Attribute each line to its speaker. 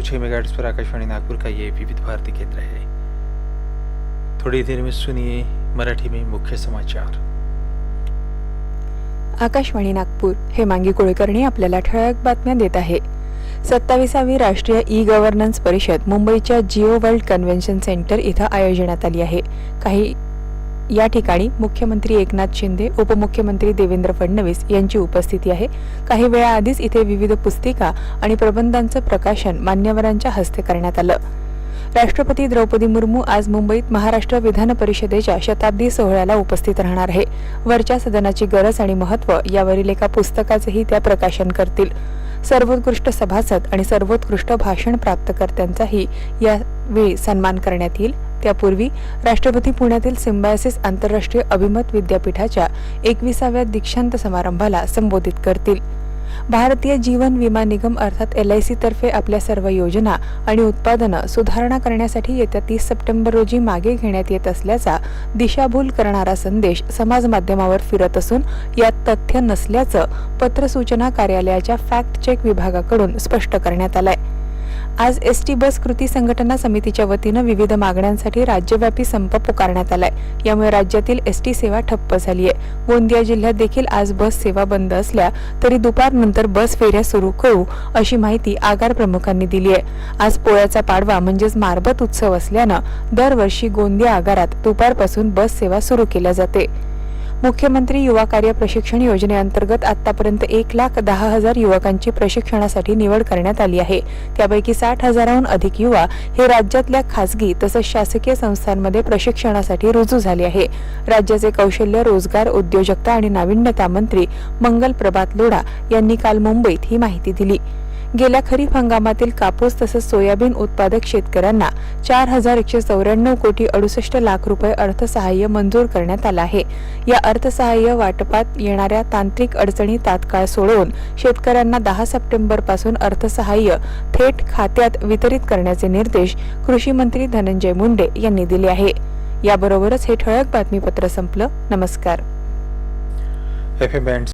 Speaker 1: छः मेगाट्स पर आकाशवाणी नागपुर का ये विविध भारती केंद्र है। थोड़ी देर में सुनिए मराठी में मुख्य समाचार।
Speaker 2: आकाशवाणी नागपूर हे मांगी कुळकर्णी आपल्याला ठळक बातम्या देत आहे. सत्तावीसावी राष्ट्रीय ई गव्हर्नन्स परिषद मुंबईच्या जिओ वर्ल्ड कन्व्हेन्शन सेंटर इथं आयोजण्यात आली आहे. काही या ठिकाणी मुख्यमंत्री एकनाथ शिंदे उपमुख्यमंत्री देवेंद्र फडणवीस यांची उपस्थिती आहे. काही वेळाआधीच इथे विविध पुस्तिका आणि प्रबंधांचं प्रकाशन मान्यवरांच्या हस्ते करण्यात आलं. राष्ट्रपती द्रौपदी मुर्मू आज मुंबईत महाराष्ट्र विधान परिषदेच्या शताब्दी सोहळ्याला उपस्थित राहणार आहे. वरच्या सदनाची गरज आणि महत्त्व यावरील एका पुस्तकाचंही त्या प्रकाशन करतील. सर्वोत्कृष्ट सभासद आणि सर्वोत्कृष्ट भाषण प्राप्तकर्त्यांचाही यावेळी सन्मान करण्यात येईल. त्यापूर्वी राष्ट्रपती पुण्यातील सिम्बायसिस आंतरराष्ट्रीय अभिमत विद्यापीठाच्या एकविसाव्या दीक्षांत समारंभाला संबोधित करतील. भारतीय जीवन विमा निगम अर्थात एल आय सीतर्फे आपल्या सर्व योजना आणि उत्पादनं सुधारणा करण्यासाठी येत्या तीस सप्टेंबर रोजी मागे घेण्यात येत असल्याचा दिशाभूल करणारा संदेश समाज माध्यमावर फिरत असून यात तथ्य नसल्याचं पत्र सूचना कार्यालयाच्या फॅक्ट चेक विभागाकडून स्पष्ट करण्यात आलंय. आज एस टी बस कृती संघटना समितीच्या वतीनं विविध मागण्यांसाठी राज्यव्यापी संप पुकारण्यात आलाय. यामुळे राज्यातील एस टी सेवा ठप्प झाली आहे गोंदिया जिल्ह्यात देखील आज बस सेवा बंद असल्या तरी दुपारनंतर बस फेऱ्या सुरू करू अशी माहिती आगार प्रमुखांनी दिली आहे आज पोळ्याचा पाडवा म्हणजेच मारबत उत्सव असल्यानं दरवर्षी गोंदिया आगारात दुपारपासून बस सेवा सुरू केल्या जाते. मुख्यमंत्री युवा कार्य प्रशिक्षण योजनेअंतर्गत आतापर्यंत एक लाख दहा हजार युवकांची प्रशिक्षणासाठी निवड करण्यात आली आहे. त्यापैकी साठ हजाराहून अधिक युवा हे राज्यातल्या खासगी तसंच शासकीय संस्थांमध्ये प्रशिक्षणासाठी रुजू झाले आहे. राज्याचे कौशल्य रोजगार उद्योजकता आणि नाविन्यता मंत्री मंगल प्रभात लोढा यांनी काल मुंबईत ही माहिती दिली. गेल्या खरीप हंगामातील कापूस तसंच सोयाबीन उत्पादक शेतकऱ्यांना चार हजार एकशे चौऱ्याण्णव कोटी अडुसष्ट लाख रुपये अर्थसहाय्य मंजूर करण्यात आलं आहे. या अर्थसहाय्य वाटपात येणाऱ्या तांत्रिक अडचणी तात्काळ सोडवून शेतकऱ्यांना दहा सप्टेंबरपासून अर्थसहाय्य थेट खात्यात वितरित करण्याचे निर्देश कृषी मंत्री धनंजय मुंडे यांनी दिले आहे. याबरोबरच हे ठळक बातमीपत्र संपलं. नमस्कार.